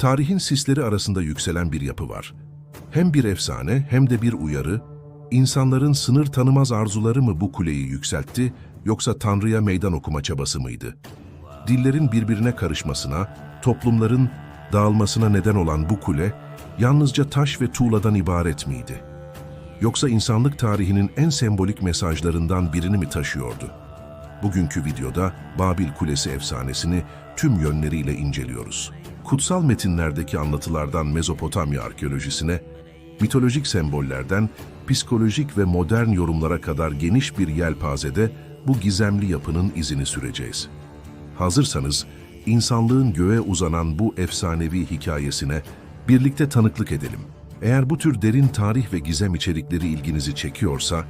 Tarihin sisleri arasında yükselen bir yapı var. Hem bir efsane hem de bir uyarı, insanların sınır tanımaz arzuları mı bu kuleyi yükseltti, yoksa Tanrı'ya meydan okuma çabası mıydı? Dillerin birbirine karışmasına, toplumların dağılmasına neden olan bu kule, yalnızca taş ve tuğladan ibaret miydi? Yoksa insanlık tarihinin en sembolik mesajlarından birini mi taşıyordu? Bugünkü videoda Babil Kulesi efsanesini tüm yönleriyle inceliyoruz. Kutsal metinlerdeki anlatılardan Mezopotamya arkeolojisine, mitolojik sembollerden psikolojik ve modern yorumlara kadar geniş bir yelpazede bu gizemli yapının izini süreceğiz. Hazırsanız insanlığın göğe uzanan bu efsanevi hikayesine birlikte tanıklık edelim. Eğer bu tür derin tarih ve gizem içerikleri ilginizi çekiyorsa,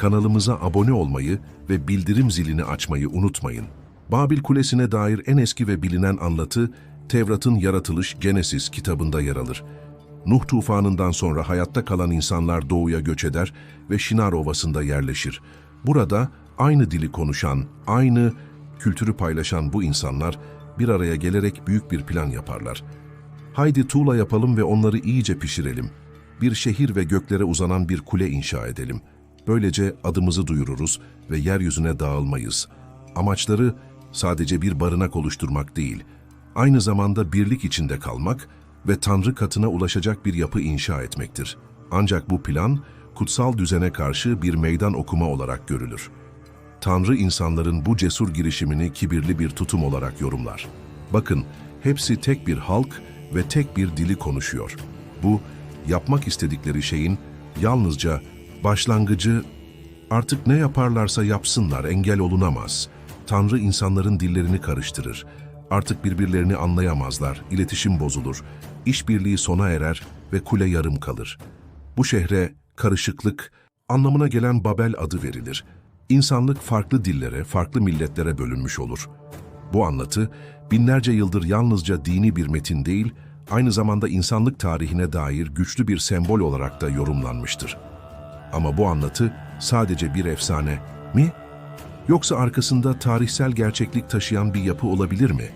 kanalımıza abone olmayı ve bildirim zilini açmayı unutmayın. Babil Kulesi'ne dair en eski ve bilinen anlatı, Tevrat'ın Yaratılış Genesis kitabında yer alır. Nuh tufanından sonra hayatta kalan insanlar doğuya göç eder ve Şinar Ovası'nda yerleşir. Burada aynı dili konuşan, aynı kültürü paylaşan bu insanlar bir araya gelerek büyük bir plan yaparlar. Haydi tuğla yapalım ve onları iyice pişirelim. Bir şehir ve göklere uzanan bir kule inşa edelim. Böylece adımızı duyururuz ve yeryüzüne dağılmayız. Amaçları sadece bir barınak oluşturmak değil, aynı zamanda birlik içinde kalmak ve Tanrı katına ulaşacak bir yapı inşa etmektir. Ancak bu plan, kutsal düzene karşı bir meydan okuma olarak görülür. Tanrı insanların bu cesur girişimini kibirli bir tutum olarak yorumlar. Bakın, hepsi tek bir halk ve tek bir dili konuşuyor. Bu, yapmak istedikleri şeyin yalnızca başlangıcı, artık ne yaparlarsa yapsınlar engel olunamaz. Tanrı insanların dillerini karıştırır. Artık birbirlerini anlayamazlar, iletişim bozulur, işbirliği sona erer ve kule yarım kalır. Bu şehre karışıklık anlamına gelen Babel adı verilir. İnsanlık farklı dillere, farklı milletlere bölünmüş olur. Bu anlatı binlerce yıldır yalnızca dini bir metin değil, aynı zamanda insanlık tarihine dair güçlü bir sembol olarak da yorumlanmıştır. Ama bu anlatı sadece bir efsane mi? Yoksa arkasında tarihsel gerçeklik taşıyan bir yapı olabilir mi?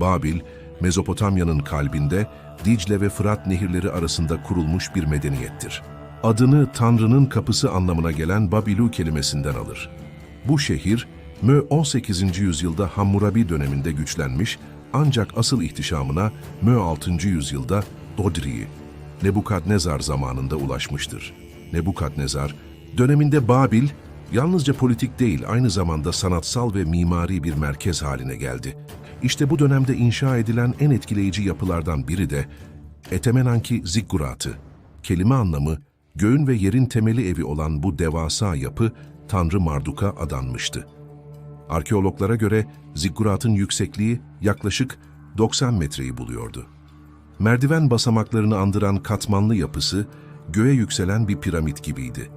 Babil, Mezopotamya'nın kalbinde Dicle ve Fırat nehirleri arasında kurulmuş bir medeniyettir. Adını Tanrı'nın kapısı anlamına gelen Babilu kelimesinden alır. Bu şehir, Mö 18. yüzyılda Hammurabi döneminde güçlenmiş ancak asıl ihtişamına Mö 6. yüzyılda Dodri, Nebukadnezar zamanında ulaşmıştır. Nebukadnezar, döneminde Babil, yalnızca politik değil aynı zamanda sanatsal ve mimari bir merkez haline geldi. İşte bu dönemde inşa edilen en etkileyici yapılardan biri de Etemenanki Zigguratı. Kelime anlamı, göğün ve yerin temeli evi olan bu devasa yapı Tanrı Marduk'a adanmıştı. Arkeologlara göre zigguratın yüksekliği yaklaşık 90 metreyi buluyordu. Merdiven basamaklarını andıran katmanlı yapısı göğe yükselen bir piramit gibiydi.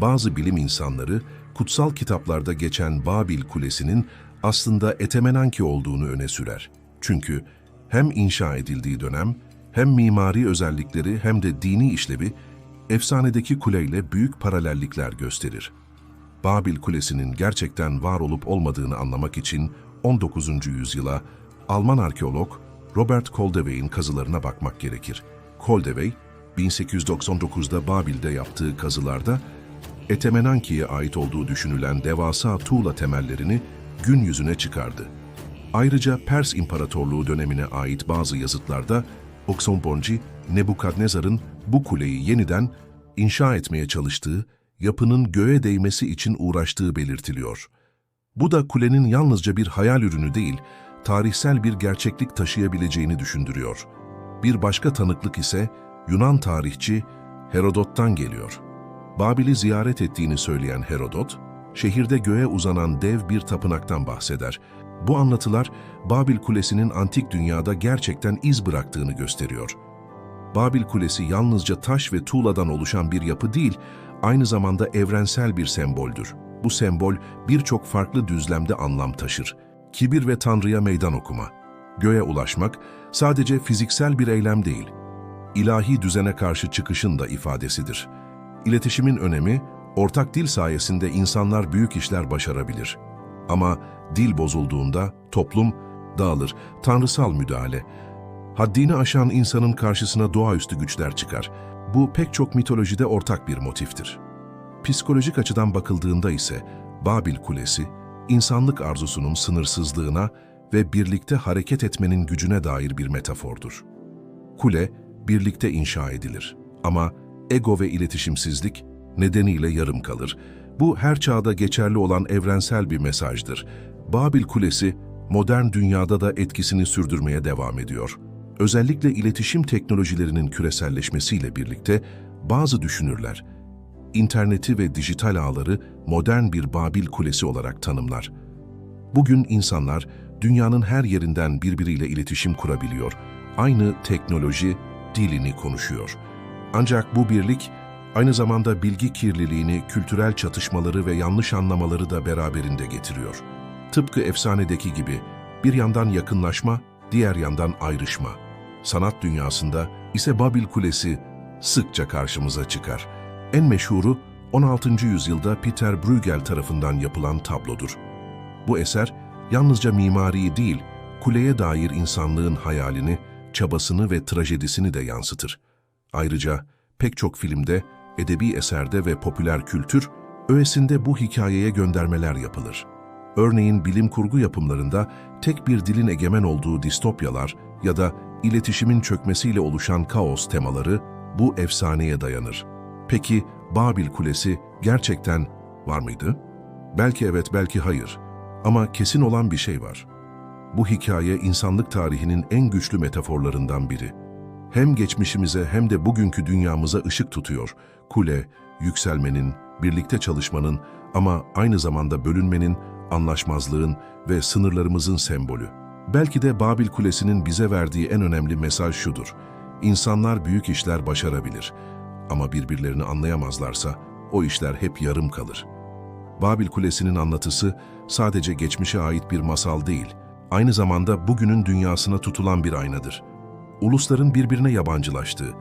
Bazı bilim insanları kutsal kitaplarda geçen Babil Kulesi'nin aslında Etemenanki olduğunu öne sürer. Çünkü hem inşa edildiği dönem hem mimari özellikleri hem de dini işlevi efsanedeki kuleyle büyük paralellikler gösterir. Babil Kulesi'nin gerçekten var olup olmadığını anlamak için 19. yüzyıla Alman arkeolog Robert Koldewey'in kazılarına bakmak gerekir. Koldewey, 1899'da Babil'de yaptığı kazılarda Etemenanki'ye ait olduğu düşünülen devasa tuğla temellerini gün yüzüne çıkardı. Ayrıca Pers İmparatorluğu dönemine ait bazı yazıtlarda Oxenbornci, Nebukadnezar'ın bu kuleyi yeniden inşa etmeye çalıştığı, yapının göğe değmesi için uğraştığı belirtiliyor. Bu da kulenin yalnızca bir hayal ürünü değil, tarihsel bir gerçeklik taşıyabileceğini düşündürüyor. Bir başka tanıklık ise Yunan tarihçi Herodot'tan geliyor. Babil'i ziyaret ettiğini söyleyen Herodot, şehirde göğe uzanan dev bir tapınaktan bahseder. Bu anlatılar Babil Kulesi'nin antik dünyada gerçekten iz bıraktığını gösteriyor. Babil Kulesi yalnızca taş ve tuğladan oluşan bir yapı değil, aynı zamanda evrensel bir semboldür. Bu sembol birçok farklı düzlemde anlam taşır. Kibir ve Tanrı'ya meydan okuma. Göğe ulaşmak sadece fiziksel bir eylem değil, ilahi düzene karşı çıkışın da ifadesidir. İletişimin önemi, ortak dil sayesinde insanlar büyük işler başarabilir. Ama dil bozulduğunda toplum dağılır, tanrısal müdahale. Haddini aşan insanın karşısına doğaüstü güçler çıkar. Bu pek çok mitolojide ortak bir motiftir. Psikolojik açıdan bakıldığında ise Babil Kulesi, insanlık arzusunun sınırsızlığına ve birlikte hareket etmenin gücüne dair bir metafordur. Kule, birlikte inşa edilir ama ego ve iletişimsizlik nedeniyle yarım kalır. Bu her çağda geçerli olan evrensel bir mesajdır. Babil Kulesi, modern dünyada da etkisini sürdürmeye devam ediyor. Özellikle iletişim teknolojilerinin küreselleşmesiyle birlikte bazı düşünürler, interneti ve dijital ağları modern bir Babil Kulesi olarak tanımlar. Bugün insanlar dünyanın her yerinden birbiriyle iletişim kurabiliyor. Aynı teknoloji dilini konuşuyor. Ancak bu birlik aynı zamanda bilgi kirliliğini, kültürel çatışmaları ve yanlış anlamaları da beraberinde getiriyor. Tıpkı efsanedeki gibi bir yandan yakınlaşma, diğer yandan ayrışma. Sanat dünyasında ise Babil Kulesi sıkça karşımıza çıkar. En meşhuru 16. yüzyılda Peter Bruegel tarafından yapılan tablodur. Bu eser yalnızca mimariyi değil, kuleye dair insanlığın hayalini, çabasını ve trajedisini de yansıtır. Ayrıca pek çok filmde, edebi eserde ve popüler kültür öğesinde bu hikayeye göndermeler yapılır. Örneğin bilim kurgu yapımlarında tek bir dilin egemen olduğu distopyalar ya da iletişimin çökmesiyle oluşan kaos temaları bu efsaneye dayanır. Peki Babil Kulesi gerçekten var mıydı? Belki evet, belki hayır. Ama kesin olan bir şey var. Bu hikaye insanlık tarihinin en güçlü metaforlarından biri. Hem geçmişimize hem de bugünkü dünyamıza ışık tutuyor. Kule, yükselmenin, birlikte çalışmanın ama aynı zamanda bölünmenin, anlaşmazlığın ve sınırlarımızın sembolü. Belki de Babil Kulesi'nin bize verdiği en önemli mesaj şudur. İnsanlar büyük işler başarabilir ama birbirlerini anlayamazlarsa o işler hep yarım kalır. Babil Kulesi'nin anlatısı sadece geçmişe ait bir masal değil, aynı zamanda bugünün dünyasına tutulan bir aynadır. Ulusların birbirine yabancılaştığı,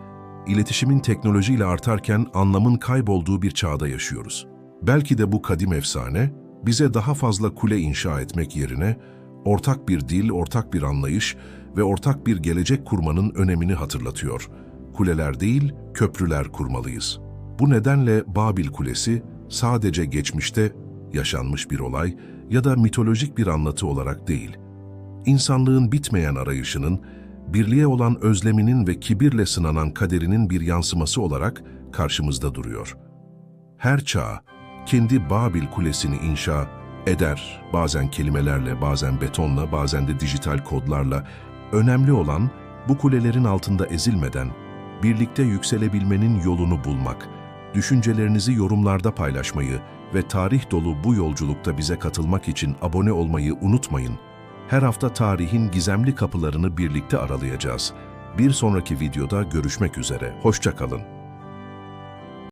iletişimin teknolojiyle artarken anlamın kaybolduğu bir çağda yaşıyoruz. Belki de bu kadim efsane, bize daha fazla kule inşa etmek yerine, ortak bir dil, ortak bir anlayış ve ortak bir gelecek kurmanın önemini hatırlatıyor. Kuleler değil, köprüler kurmalıyız. Bu nedenle Babil Kulesi sadece geçmişte yaşanmış bir olay ya da mitolojik bir anlatı olarak değil, insanlığın bitmeyen arayışının, birliğe olan özleminin ve kibirle sınanan kaderinin bir yansıması olarak karşımızda duruyor. Her çağ kendi Babil Kulesini inşa eder, bazen kelimelerle, bazen betonla, bazen de dijital kodlarla. Önemli olan bu kulelerin altında ezilmeden birlikte yükselebilmenin yolunu bulmak, düşüncelerinizi yorumlarda paylaşmayı ve tarih dolu bu yolculukta bize katılmak için abone olmayı unutmayın. Her hafta tarihin gizemli kapılarını birlikte aralayacağız. Bir sonraki videoda görüşmek üzere. Hoşça kalın.